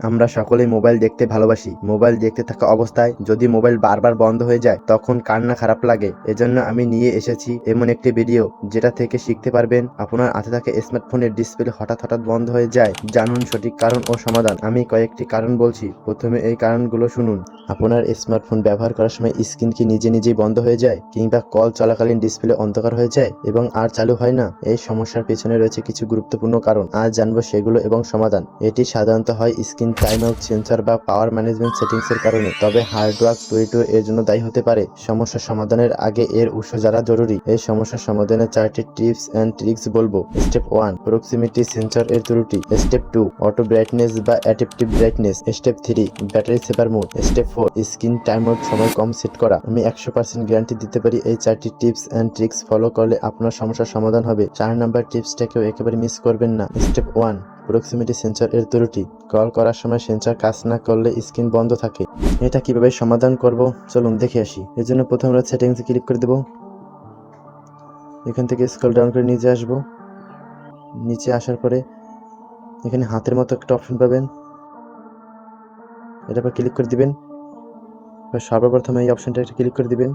আমরা সকলেই মোবাইল দেখতে ভালোবাসি। মোবাইল দেখতে থাকা অবস্থায় যদি মোবাইল বারবার বন্ধ হয়ে যায়, তখন কান্না খারাপ লাগে। এজন্য আমি নিয়ে এসেছি এমন একটি ভিডিও, যেটা থেকে শিখতে পারবেন আপনার হাতে থাকে স্মার্টফোনের ডিসপ্লে হঠাৎ হঠাৎ বন্ধ হয়ে যায়। জানুন সঠিক কারণ ও সমাধান। আমি কয়েকটি কারণ বলছি। প্রথমে এই কারণগুলো শুনুন। আপনার স্মার্টফোন ব্যবহার করার সময় স্ক্রিন কি নিজে নিজেই বন্ধ হয়ে যায় কিংবা কল চলাকালীন ডিসপ্লে অন্ধকার হয়ে যায় এবং আর চালু হয় না? এই সমস্যার পেছনে রয়েছে কিছু গুরুত্বপূর্ণ কারণ। আজ জানব সেগুলো এবং সমাধান। এটি সাধারণত হয় স্ক্রিন টাইম আউট সেন্সর বা পাওয়ার ম্যানেজমেন্ট সেটিংস এর কারণে। তবে হার্ডওয়ার্ক টুইটো এর জন্য দায়ী হতে পারে। সমস্যা সমাধানের আগে এর উৎস জানা জরুরি। এই সমস্যা সমাধানের চারটি টিপস এন্ড ট্রিক্স বলব। স্টেপ ওয়ান, প্রক্সিমিটি সেন্সর এর ত্রুটি। স্টেপ টু, অটো ব্রাইটনেস বা adaptive brightness. Step three, battery saver mode. Step four screen time out সময় কম সেট করা। আমি একশো পার্সেন্ট গ্যারান্টি দিতে পারি এই চারটি টিপস এন্ড ট্রিক্স ফলো করলে আপনার সমস্যার সমাধান হবে। চার নাম্বার টিপসটাকেও একেবারে মিস করবেন না। স্টেপ ওয়ান প্রক্সিমিটি সেন্সর এর ত্রুটি কল করার সময় সেন্সর কাজ না করলে স্ক্রিন বন্ধ থাকে। এটা কীভাবে সমাধান করব? চলুন দেখে আসি। এর জন্য প্রথমে আমরা সেটিংসে ক্লিক করে দেব। এখান থেকে স্ক্রল ডাউন করে নিচে আসব। নিচে আসার পরে এখানে হাতের মতো একটা অপশন পাবেন। এটার পর ক্লিক করে দিবেন। সর্বপ্রথম এই অপশনটা একটা ক্লিক করে দিবেন।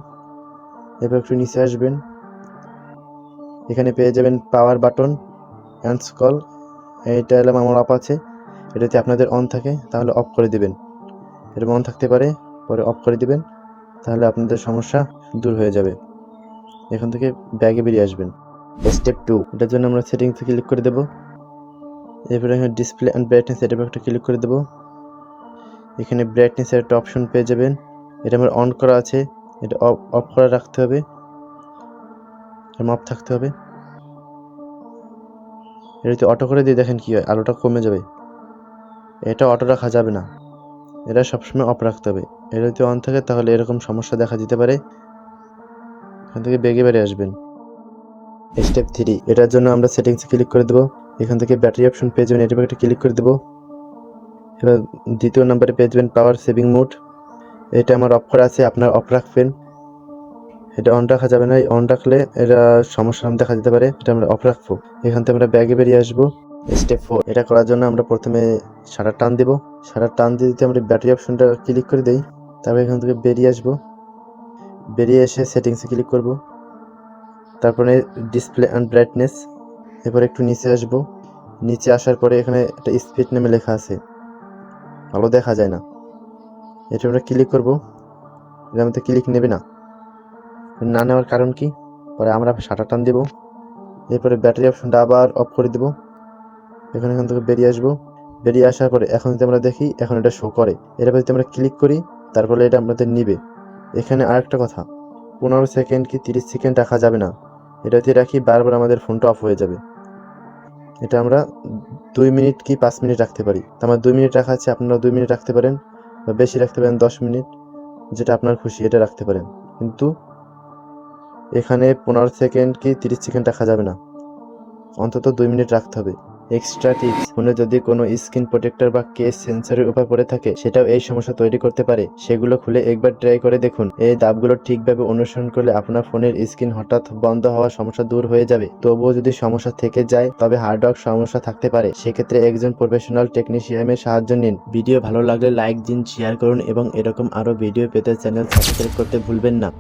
এবার একটু নিচে আসবেন। এখানে পেয়ে যাবেন পাওয়ার বাটন অ্যান্ড স্কল এইটা এলাম আমার অফ আছে। এটাতে আপনাদের অন থাকে, তাহলে অফ করে দিবেন। এরকম অন থাকতে পারে, পরে অফ করে দিবেন। তাহলে আপনাদের সমস্যা দূর হয়ে যাবে। এখান থেকে ব্যাগে বেরিয়ে আসবেন। স্টেপ টু এটার জন্য আমরা সেটিংসে ক্লিক করে দেবো। এরপরে এখানে ডিসপ্লে অ্যান্ড ব্রাইটনেস উপর একটা ক্লিক করে দেবো। এখানে ব্রাইটনেসের একটা অপশন পেয়ে যাবেন। এটা আমার অন করা আছে। এটা অফ অফ করা রাখতে হবে। অফ থাকতে হবে। এটা যদি অটো করে দিয়ে দেখেন কি হয়, আলোটা কমে যাবে। এটা অটো রাখা যাবে না। এটা সবসময় অফ রাখতে হবে। এটা যদি অন থাকে, তাহলে এরকম সমস্যা দেখা দিতে পারে। এখান থেকে বেগে বেড়ে আসবেন। স্টেপ থ্রি এটার জন্য আমরা সেটিংসে ক্লিক করে দেবো। এখান থেকে ব্যাটারি অপশন পেয়ে যাবেন উপর একটা ক্লিক করে দেবো। এবার দ্বিতীয় নাম্বারে পেয়ে যাবেন পাওয়ার সেভিং মোড এটা আমার অফ করা আছে আপনার অফ রাখবেন এটা অন রাখা যাবে না, এই অন রাখলে এটা সমস্যা দেখা যেতে পারে। এটা আমরা অফ রাখব এখান থেকে আমরা ব্যাগে বেরিয়ে আসব। স্টেপ ফোর এটা করার জন্য আমরা প্রথমে সারার টান দিব। সারার টান দিয়ে দিতে আমরা ব্যাটারি অপশনটা ক্লিক করে দিই। তারপর এখান থেকে বেরিয়ে আসব। বেরিয়ে এসে সেটিংসে ক্লিক করব। তারপরে ডিসপ্লে অ্যান্ড ব্রাইটনেস এরপর একটু নিচে আসব। নিচে আসার পরে এখানে একটা স্পিড নেমে লেখা আছে। ভালো দেখা যায় না। এটা আমরা ক্লিক করব। এর মধ্যে ক্লিক নেবে না। না নেওয়ার কারণ কি? পরে আমরা শাটার টান দেবো। এরপরে ব্যাটারি অপশনটা আবার অফ করে দেবো। এখন এখান থেকে বেরিয়ে আসব। বেরিয়ে আসার পরে এখন যদি আমরা দেখি, এখন এটা শো করে। এটা যদি আমরা ক্লিক করি, তারপরে এটা আমাদের নিবে। এখানে আরেকটা কথা। পনেরো সেকেন্ড কি তিরিশ সেকেন্ড রাখা যাবে না। এটা যদি রাখি, বারবার আমাদের ফোনটা অফ হয়ে যাবে। এটা আমরা দুই মিনিট কি পাঁচ মিনিট রাখতে পারি। তো আমার দুই মিনিট রাখা আছে, আপনারা দুই মিনিট রাখতে পারেন। বা বেশি রাখতে পারেন দশ মিনিট, যেটা আপনার খুশি, এটা রাখতে পারেন। কিন্তু এখানে পনেরো সেকেন্ড কি তিরিশ সেকেন্ড রাখা যাবে না। অন্তত দুই মিনিট রাখতে হবে। এক্সট্রা টিপস ফোনে যদি কোনো স্ক্রিন প্রোটেক্টর বা কেস সেন্সরের উপর পড়ে থাকে, সেটাও এই সমস্যা তৈরি করতে পারে। সেগুলো খুলে একবার ট্রাই করে দেখুন। এই ধাপগুলো ঠিকভাবে অনুসরণ করলে আপনার ফোনের স্ক্রিন হঠাৎ বন্ধ হওয়ার সমস্যা দূর হয়ে যাবে। তবুও যদি সমস্যা থেকে যায়, তবে হার্ডওয়ার্ক সমস্যা থাকতে পারে। সেক্ষেত্রে একজন প্রফেশনাল টেকনিশিয়ানের সাহায্য নিন। ভিডিও ভালো লাগলে লাইক দিন শেয়ার করুন এবং এরকম আরও ভিডিও পেতে চ্যানেল সাবস্ক্রাইব করতে ভুলবেন না।